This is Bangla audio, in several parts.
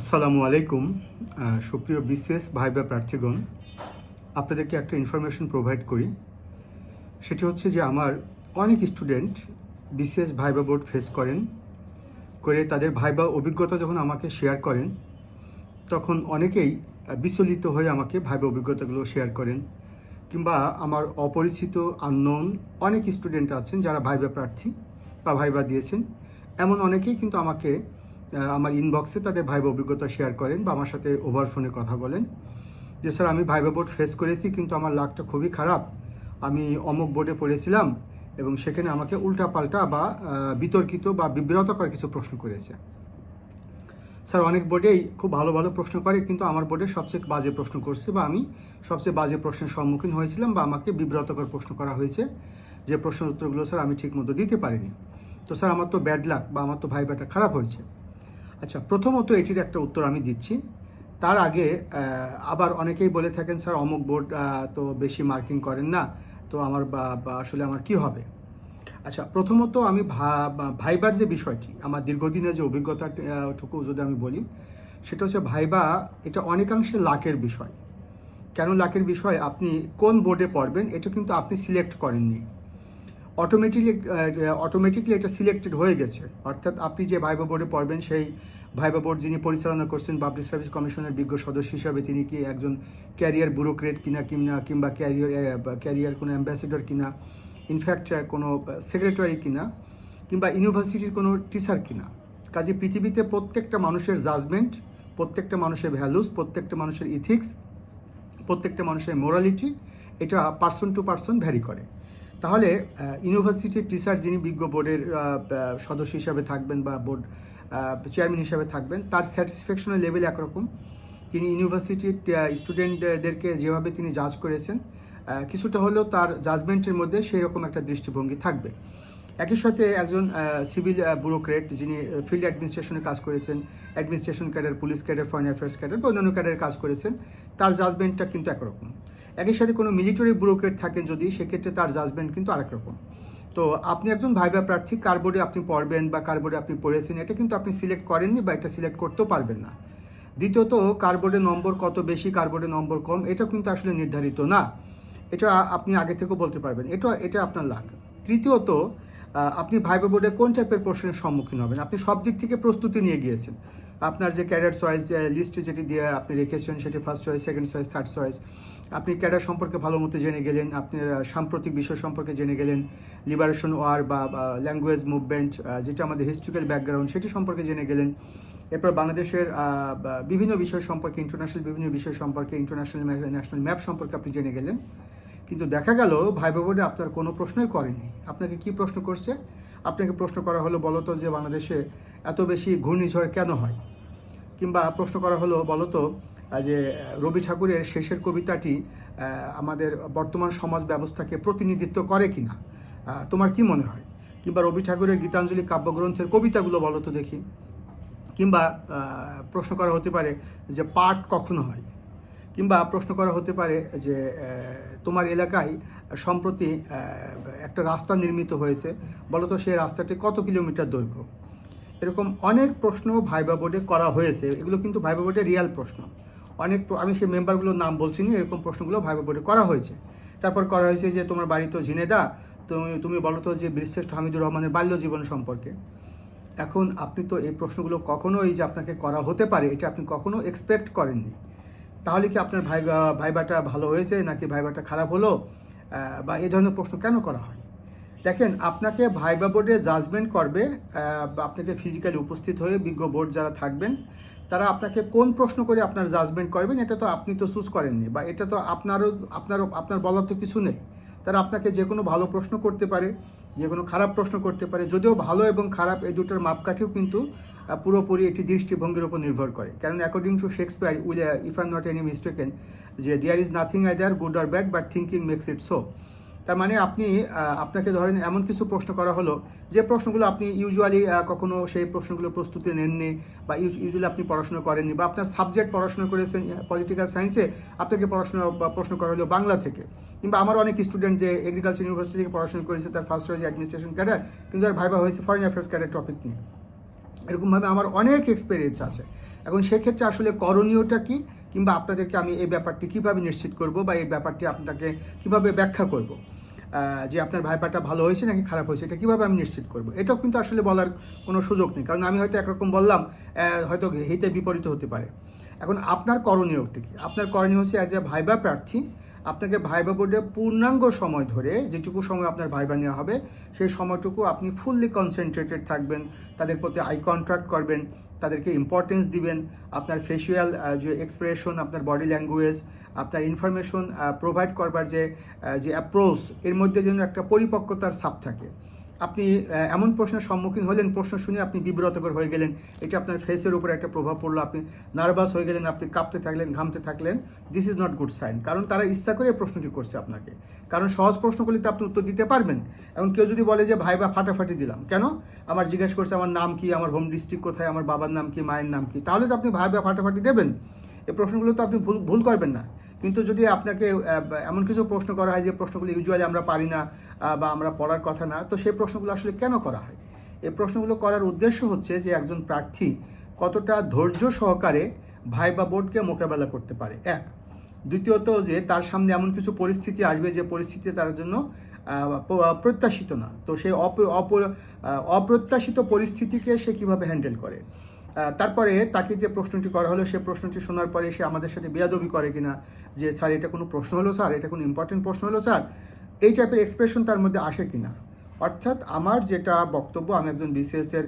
আসসালামু আলাইকুম সুপ্রিয় বিসিএস ভাই বা প্রার্থীগণ। আপনাদেরকে একটা ইনফরমেশন প্রোভাইড করি। সেটি হচ্ছে যে আমার অনেক student BCS viva board face করেন, করে তাদের ভাইবা অভিজ্ঞতা যখন আমাকে শেয়ার করেন, তখন অনেকেই বিচলিত হয়ে আমাকে ভাইবা অভিজ্ঞতাগুলো শেয়ার করেন। কিংবা আমার অপরিচিত আননোন অনেক স্টুডেন্ট আছেন যারা ভাইবা প্রার্থী বা ভাইবা দিয়েছেন। এমন অনেকেই কিন্তু আমাকে আমার ইনবক্সে তাদের ভাইবা অভিজ্ঞতা শেয়ার করেন বা আমার সাথে ওভার ফোনে কথা বলেন। যে, স্যার, আমি ভাইবা বোর্ড ফেস করেছি, কিন্তু আমার লাকটা খুবই খারাপ। আমি অমুক বোর্ডে পড়েছিলাম এবং সেখানে আমাকে উল্টাপাল্টা বা বিতর্কিত বা বিব্রতকর কিছু প্রশ্ন করেছে। স্যার, অনেক বোর্ডেই খুব ভালো ভালো প্রশ্ন করে, কিন্তু আমার বোর্ডে সবচেয়ে বাজে প্রশ্ন করছে বা আমি সবচেয়ে বাজে প্রশ্নের সম্মুখীন হয়েছিলাম বা আমাকে বিব্রতকর প্রশ্ন করা হয়েছে। যে প্রশ্নের উত্তরগুলো, স্যার, আমি ঠিকমতো দিতে পারিনি। তো, স্যার, আমার তো ব্যাড লাক বা আমার তো ভাইবাটা খারাপ হয়েছে। আচ্ছা প্রথমত এটির একটা উত্তর আমি দিচ্ছি। তার আগে আবার অনেকেই বলে থাকেন, স্যার, অমুক বোর্ড তো বেশি মার্কিং করেন না। তো আমার আসলে আমার কি হবে? আচ্ছা প্রথমত আমি ভাইবার যে বিষয়টি, আমার দীর্ঘদিনের যে অভিজ্ঞতাটুকু যদি আমি বলি, সেটা হচ্ছে ভাইবা, এটা অনেকাংশে লাকের বিষয়। কেন লাকের বিষয়? আপনি কোন বোর্ডে পড়বেন, এটা কিন্তু আপনি সিলেক্ট করেননি। অটোমেটিকলি অটোমেটিকলি এটা সিলেক্টেড হয়ে গেছে। অর্থাৎ আপনি যে ভাইবা বোর্ডে পড়বেন, সেই ভাইবা বোর্ড যিনি পরিচালনা করছেন পাবলিক সার্ভিস কমিশনের বিজ্ঞ সদস্য হিসাবে তিনি কি একজন ক্যারিয়ার ব্যুরোক্রেট কিনা কিনা, কিংবা ক্যারিয়ার ক্যারিয়ার কোনো অ্যাম্বাসেডর কিনা ইনফ্যাক্ট কোনো সেক্রেটারি কিনা, কিংবা ইউনিভার্সিটির কোনো টিচার কিনা। কাজে পৃথিবীতে প্রত্যেকটা মানুষের জাজমেন্ট প্রত্যেকটা মানুষের ভ্যালুস প্রত্যেকটা মানুষের ইথিক্স প্রত্যেকটা মানুষের মোরালিটি এটা পার্সন টু পার্সন ভ্যারি করে। তাহলে ইউনিভার্সিটির টিচার যিনি বিজ্ঞ বোর্ডের সদস্য হিসাবে থাকবেন বা বোর্ড চেয়ারম্যান হিসাবে থাকবেন, তার স্যাটিসফ্যাকশনের লেভেল একরকম। তিনি ইউনিভার্সিটির স্টুডেন্টদেরকে যেভাবে তিনি জাজ করেছেন কিছুটা হলেও তার জাজমেন্টের মধ্যে সেই রকম একটা দৃষ্টিভঙ্গি থাকবে। একই সাথে একজন সিভিল ব্যুরোক্রেট যিনি ফিল্ড অ্যাডমিনিস্ট্রেশনে কাজ করেছেন administration cadre police cadre foreign affairs cadre বা অন্যান্য ক্যাডারে কাজ করেছেন, তার জাজমেন্টটা কিন্তু একরকম। একই সাথে কোনো মিলিটারি ব্যুরোক্রেট থাকেন যদি, সেক্ষেত্রে তার জাজমেন্ট কিন্তু আরেক রকম। তো আপনি একজন ভাইবা প্রার্থী, কার বোর্ডে আপনি পড়বেন বা কার বোর্ডে আপনি পড়েছেন, এটা কিন্তু আপনি সিলেক্ট করেননি বা এটা সিলেক্ট করতেও পারবেন না। দ্বিতীয়ত, কার বোর্ডে নম্বর কত বেশি, কার বোর্ডে নম্বর কম, এটা কিন্তু আসলে নির্ধারিত না। এটা আপনি আগে থেকেও বলতে পারবেন। এটা এটা আপনার লাগ তৃতীয়ত আপনি ভাইবা বোর্ডে কোন টাইপের প্রশ্নের সম্মুখীন হবেন? আপনি সব দিক থেকে প্রস্তুতি নিয়ে গিয়েছেন। আপনার যে ক্যাডার চয়েস লিস্টে যেটি দিয়ে আপনি রেখেছেন, সেটি first choice second choice third choice আপনি ক্যাডার সম্পর্কে ভালো মতো জেনে গেলেন আপনার সাম্প্রতিক বিষয় সম্পর্কে জেনে গেলেন, লিবারেশন ওয়ার বা ল্যাঙ্গুয়েজ মুভমেন্ট যেটা আমাদের হিস্ট্রিক্যাল ব্যাকগ্রাউন্ড সেটি সম্পর্কে জেনে গেলেন। এরপর বাংলাদেশের বিভিন্ন বিষয় সম্পর্কে ইন্টারন্যাশনাল বিভিন্ন বিষয় সম্পর্কে ইন্টারন্যাশনাল ন্যাশনাল ম্যাপ সম্পর্কে আপনি জেনে গেলেন। কিন্তু দেখা গেল, ভাইবা বোর্ডে আপনার কোনো প্রশ্নই করেনি। আপনাকে কি প্রশ্ন করছে? আপনাকে প্রশ্ন করা হলো বলতো যে, বাংলাদেশে এত বেশি ঘূর্ণিঝড় কেন হয়? কিংবা প্রশ্ন করা হলো বলতো যে রবি ঠাকুরের শেষের কবিতাটি আমাদের বর্তমান সমাজ ব্যবস্থাকে প্রতিনিধিত্ব করে কিনা? আহ, তোমার কি মনে হয়? কিংবা রবি ঠাকুরের গীতাঞ্জলি কাব্যগ্রন্থের কবিতাগুলো বলো তো দেখি। কিংবা প্রশ্ন করা হতে পারে যে পাঠ কখন হয়? কিংবা প্রশ্ন করা হতে পারে যে তোমার এলাকায় সম্প্রতি একটা রাস্তা নির্মিত হয়েছে। বলো তো সেই রাস্তাটি কত কিলোমিটার দৈর্ঘ্য? এরকম অনেক প্রশ্ন ভাইবা বোর্ডে করা হয়েছে। এগুলো কিন্তু ভাইবা বোর্ডে রিয়াল প্রশ্ন। অনেক আমি সেই মেম্বারগুলোর নাম বলছি না, এরকম প্রশ্নগুলো ভাইবা বোর্ডে করা হয়েছে। তারপর করা হয়েছে যে, তোমার বাড়ি তো ঝিনেদা তুমি তুমি বলো তো যে, বীরশ্রেষ্ঠ হামিদুর রহমানের বাল্য জীবন সম্পর্কে। এখন আপনি তো এই প্রশ্নগুলো কখনো এই যে আপনাকে করা হতে পারে, এটা আপনি কখনো এক্সপেক্ট করেননি। তাহলে কি আপনার ভাই ভাইবাটা ভালো হয়েছে, নাকি ভাইবাটা খারাপ হলো? বা এই ধরনের প্রশ্ন কেন করা হয়? দেখেন, আপনাকে ভাইবা বোর্ডে জাজমেন্ট করবে আপনাকে ফিজিক্যালি উপস্থিত হয়ে বিজ্ঞ বোর্ড যারা থাকবেন, তারা আপনাকে কোন প্রশ্ন করে আপনার জাজমেন্ট করবেন, এটা তো আপনি তো চুজ করেননি বা এটা তো আপনারও আপনারও, আপনার বলার তো কিছু নেই। তারা আপনাকে যে কোনো ভালো প্রশ্ন করতে পারে, যে কোনো খারাপ প্রশ্ন করতে পারে, যদিও ভালো এবং খারাপ এই দুটোর মাপকাঠিও কিন্তু পুরোপুরি একটি দৃষ্টিভঙ্গির উপর নির্ভর করে। কারণ according to Shakespeare will if I not any mistaken যে there is nothing either good or bad but thinking makes it so তার মানে আপনি আপনাকে ধরেন এমন কিছু প্রশ্ন করা হলো, যে প্রশ্নগুলো আপনি ইউজুয়ালি কখনো সেই প্রশ্নগুলো প্রস্তুতি নেননি বা ইউজুয়ালি আপনি পড়াশোনা করেননি বা আপনার সাবজেক্ট পড়াশোনা করেছেন পলিটিক্যাল সায়েন্সে আপনাকে পড়াশোনা প্রশ্ন করা হলো বাংলা থেকে। কিংবা আমার অনেক স্টুডেন্ট যে এগ্রিকালচার ইউনিভার্সিটি থেকে পড়াশোনা করেছে, তার ফার্স্ট হয়েছে অ্যাডমিনিস্ট্রেশন ক্যাডার কিন্তু তার ভাইবা হয়েছে ফরেন অ্যাফেয়ার্স ক্যাডার টপিক নিয়ে। এরকমভাবে আমার অনেক এক্সপিরিয়েন্স আছে। এখন সেক্ষেত্রে আসলে করণীয়টা কি? কিংবা আপনাদেরকে আমি এই ব্যাপারটি কীভাবে নিশ্চিত করব বা এই ব্যাপারটি আপনাকে কীভাবে ব্যাখ্যা করব? যে আপনার ভাইপাটা ভালো হয়েছে নাকি খারাপ হয়েছে, এটা কীভাবে আমি নিশ্চিত করব? এটাও কিন্তু আসলে বলার কোনো সুযোগ নেই। কারণ আমি হয়তো একরকম বললাম হয়তো হিতে বিপরীত হতে পারে। এখন আপনার করণীয় কি? আপনার করণীয় হচ্ছে অ্যাজ এ ভাইবা প্রার্থী আপনাকে ভাইবা বোর্ডে পূর্ণাঙ্গ সময় ধরে যেটুকু সময় আপনার ভাইবা নেওয়া হবে, সেই সময়টুকু আপনি ফুললি কনসেন্ট্রেটেড থাকবেন, তাদের প্রতি আই কন্ট্রাক্ট করবেন, তাদেরকে ইম্পর্টেন্স দিবেন, আপনার ফেসিয়াল যে এক্সপ্রেশন আপনার বডি ল্যাঙ্গুয়েজ আপনার ইনফরমেশন প্রোভাইড করবার যে যে অ্যাপ্রোচ এর মধ্যে যেন একটা পরিপক্কতার ছাপ থাকে। আপনি এমন প্রশ্নের সম্মুখীন হলেন, প্রশ্ন শুনে আপনি বিব্রতকর হয়ে গেলেন। এটা আপনার ফেসের উপরে একটা প্রভাব পড়ল, আপনি নার্ভাস হয়ে গেলেন, আপনি কাঁপতে থাকলেন, ঘামতে থাকলেন। This is not good sign কারণ তারা ইচ্ছা করে প্রশ্নটি করছে আপনাকে। কারণ সহজ প্রশ্ন করলে প্রশ্নগুলিতে আপনি উত্তর দিতে পারবেন। এবং কেউ যদি বলে যে, ভাই, বা ফাটাফাটি দিলাম। কেন? আমার জিজ্ঞেস করছে, আমার নাম কি? আমার হোম ডিস্ট্রিক্ট কোথায়? আমার বাবার নাম কি? মায়ের নাম কি? তাহলে তো আপনি, ভাই, বা ফাটাফাটি দেবেন। এই প্রশ্নগুলো তো আপনি ভুল ভুল করবেন না। কিন্তু যদি আপনাকে এমন কিছু প্রশ্ন করা হয় যে, প্রশ্নগুলো ইউজুয়ালি আমরা পারি না বা আমরা পড়ার কথা না, তো সেই প্রশ্নগুলো আসলে কেন করা হয়? এই প্রশ্নগুলো করার উদ্দেশ্য হচ্ছে যে একজন প্রার্থী কতটা ধৈর্য সহকারে ভাই বা বোর্ডকে মোকাবেলা করতে পারে। এক। দ্বিতীয়ত যে তার সামনে এমন কিছু পরিস্থিতি আসবে যে পরিস্থিতি তার জন্য প্রত্যাশিত না। তো সেই অপ- অপ- অপ্রত্যাশিত পরিস্থিতিকে সে কীভাবে হ্যান্ডেল করে? তারপরে তাকে যে প্রশ্নটি করা হলো, সে প্রশ্নটি শোনার পরে সে আমাদের সাথে বেয়াদবি করে কিনা, যে স্যার, এটা কোনো প্রশ্ন হলো স্যার? এটা কোনো ইম্পর্টেন্ট প্রশ্ন হলো স্যার? এই টাইপের এক্সপ্রেশন তার মধ্যে আসে কিনা? অর্থাৎ আমার যেটা বক্তব্য, আমি একজন বিসিএস এর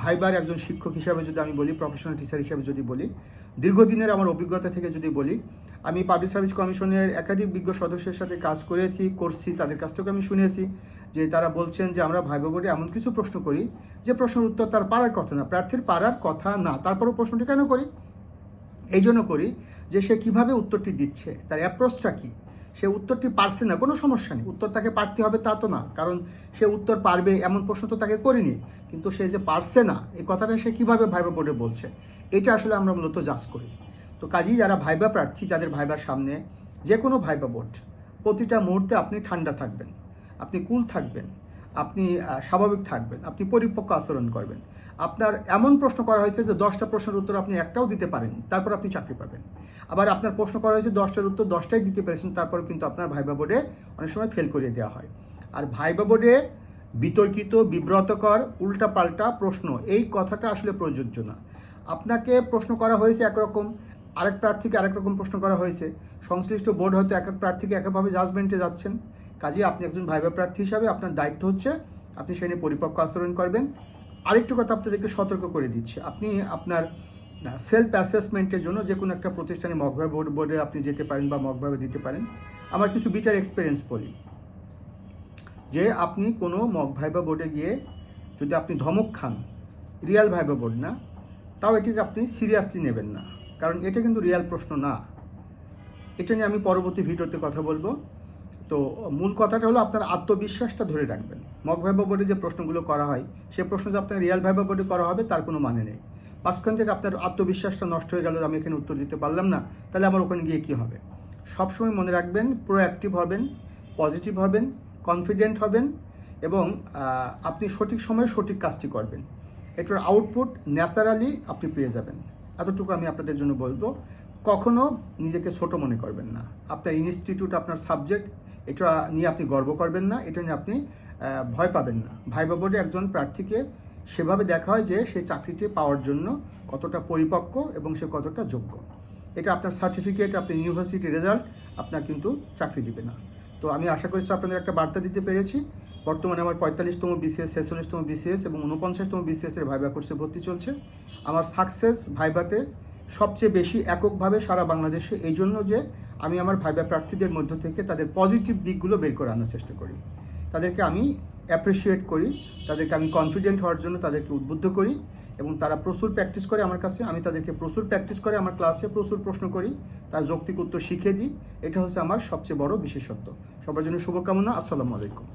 ভাইবার একজন শিক্ষক হিসাবে যদি আমি বলি প্রফেশনাল টিচার হিসাবে যদি বলি, দীর্ঘদিনের আমার অভিজ্ঞতা থেকে যদি বলি, আমি পাবলিক সার্ভিস কমিশনের একাধিক বিজ্ঞ সদস্যের সাথে কাজ করেছি, করছি, তাদের কাছ থেকে আমি শুনেছি যে তারা বলছেন যে আমরা ভাইবা বোর্ডে এমন কিছু প্রশ্ন করি যে প্রশ্নের উত্তর তার পারার কথা না, প্রার্থীর পারার কথা না, তারপরও প্রশ্নটি কেন করি? এই জন্য করি যে সে কীভাবে উত্তরটি দিচ্ছে, তার অ্যাপ্রোচটা কি? সে উত্তরটি পারছে না, কোনো সমস্যা নেই। উত্তর তাকে পারতে হবে তা তো না, কারণ সে উত্তর পারবে এমন প্রশ্ন তো তাকে করিনি। কিন্তু সে যে পারছে না, এই কথাটা সে কীভাবে ভাইবা বোর্ডে বলছে, এটা আসলে আমরা মূলত জাজ করি। তো কাজেই যারা ভাইবা প্রার্থী, যাদের ভাইবার সামনে যে কোনো ভাইবা বোর্ড, প্রতিটা মুহূর্তে আপনি ঠান্ডা থাকবেন, আপনি কুল থাকবেন, আপনি স্বাভাবিক থাকবেন, আপনি পরিপক্ক আচরণ করবেন। আপনার এমন প্রশ্ন করা হয়েছে যে দশটা প্রশ্নের উত্তর আপনি একটাও দিতে পারেন তারপর আপনি চাকরি পাবেন। আবার আপনার প্রশ্ন করা হয়েছে, দশটার উত্তর দশটাই দিতে পেরেছেন, তারপর কিন্তু আপনার ভাইবা বোর্ডে অনেক সময় ফেল করিয়ে দেওয়া হয়। আর ভাইবা বোর্ডে বিতর্কিত, বিব্রতকর, উল্টাপাল্টা প্রশ্ন, এই কথাটা আসলে প্রযোজ্য না। আপনাকে প্রশ্ন করা হয়েছে একরকম, আরেক প্রার্থীকে আরেক রকম প্রশ্ন করা হয়েছে। সংশ্লিষ্ট বোর্ড হয়তো এক এক প্রার্থীকে একভাবে জাজমেন্টে যাচ্ছেন। কাজে আপনি একজন ভাইবা প্রার্থী হিসাবে আপনার দায়িত্ব হচ্ছে, আপনি সেই নিয়ে পরিপক্ক আচরণ করবেন। আরেকটু কথা আপনাদেরকে সতর্ক করে দিচ্ছি। আপনি আপনার সেলফ অ্যাসেসমেন্টের জন্য যে কোনো একটা প্রতিষ্ঠানে মগভাবে বোর্ড বোর্ডে আপনি যেতে পারেন বা মগভাবে দিতে পারেন। আমার কিছু বিটার এক্সপিরিয়েন্স বলি। যে আপনি কোনো মগ ভাইবা বোর্ডে গিয়ে যদি আপনি ধমক খান রিয়াল ভাইবা বোর্ড না, তাও এটিকে আপনি সিরিয়াসলি নেবেন না। কারণ এটা কিন্তু রিয়াল প্রশ্ন না। এটা নিয়ে আমি পরবর্তী ভিডিওতে কথা বলব। তো মূল কথাটা হলো আপনার আত্মবিশ্বাসটা ধরে রাখবেন। মগ ভাইবা বোর্ডে যে প্রশ্নগুলো করা হয়, সে প্রশ্ন যে আপনার রিয়াল ভাইবা বোর্ডে করা হবে, তার কোনো মানে নেই। মাঝখান থেকে আপনার আত্মবিশ্বাসটা নষ্ট হয়ে গেল, আমি এখানে উত্তর দিতে পারলাম না। তাহলে আমার ওখানে গিয়ে কী হবে? সবসময় মনে রাখবেন প্রোঅ্যাক্টিভ হবেন পজিটিভ হবেন কনফিডেন্ট হবেন এবং আপনি সঠিক সময়ে সঠিক কাজটি করবেন। এটার আউটপুট ন্যাচারালি আপনি পেয়ে যাবেন। এতটুকু আমি আপনাদের জন্য বলব। কখনো নিজেকে ছোট মনে করবেন না। আপনার ইনস্টিটিউট আপনার সাবজেক্ট এটা নিয়ে আপনি গর্ব করবেন না। এটা নিয়ে আপনি ভয় পাবেন না। ভাইবা বোর্ডে একজন প্রার্থীকে সেভাবে দেখা হয় যে সেই চাকরিটি পাওয়ার জন্য কতটা পরিপক্ক এবং সে কতটা যোগ্য। এটা আপনার সার্টিফিকেট আপনার ইউনিভার্সিটি রেজাল্ট আপনার কিন্তু চাকরি দিবে না। তো আমি আশা করছি আপনাদের একটা বার্তা দিতে পেরেছি। বর্তমানে আমার পঁয়তাল্লিশতম বিসিএস ছেচল্লিশতম বিসিএস এবং উনপঞ্চাশতম বিসিএস এর ভাইবা কোর্সে ভর্তি চলছে। আমার সাকসেস ভাইবাতে সবচেয়ে বেশি এককভাবে সারা বাংলাদেশে এই জন্য যে আমি আমার ভাইবা প্রার্থীদের মধ্য থেকে তাদের পজিটিভ দিকগুলো বের করে আনার চেষ্টা করি। তাদেরকে আমি অ্যাপ্রিসিয়েট করি, তাদেরকে আমি কনফিডেন্ট হওয়ার জন্য তাদেরকে উদ্বুদ্ধ করি এবং তারা প্রচুর প্র্যাকটিস করে আমার কাছে। আমি তাদেরকে প্রচুর প্র্যাকটিস করে আমার ক্লাসে প্রচুর প্রশ্ন করি, তার যৌক্তিক উত্তর শিখিয়ে দিই। এটা হচ্ছে আমার সবচেয়ে বড় বিশেষত্ব। সবার জন্য শুভকামনা, আসসালামু আলাইকুম।